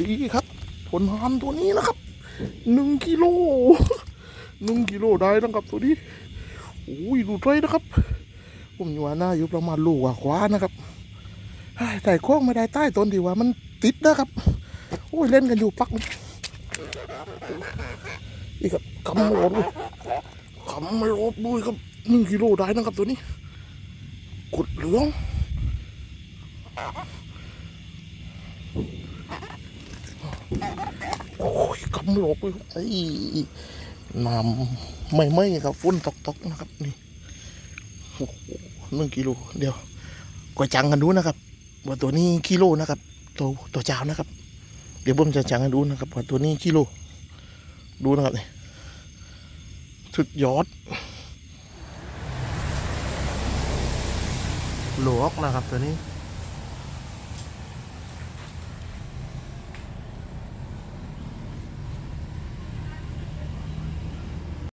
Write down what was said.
ดีครับผลงานตัวนี้นะครับหนึ่งกิโลหนึ่งกิโลได้นะครับตัวนี้โอ้ยดูเลยนะครับ ผมอยู่ว่าหน้าอยู่ประมาณลูกว่าขวานะครับเฮ้ยแต่โค้งไม่ได้ใต้ต้นที่ว่ามันติดนะครับ โอ้ยเล่นกันอยู่ปักนี่ครับกำโหลดด้วยกำโหลดด้วยครับหนึ่งกิโลได้นะครับตัวนี้กดเหลือง โอ้ย กำหลบเลยไอ้น้ำไม่ไม่ครับฝุ่นตกตกๆนะครับนี่โอ้โหหนึ่งกิโลเดี๋ยวก็จังกันดูนะครับ ว่าตัวนี้กิโลนะครับ ตัวตัวเจ้านะครับ เดี๋ยวผมจะจังกันดูนะครับว่าตัวนี้กิโล ดูนะครับนี่สุดยอดหลกนะครับตัวนี้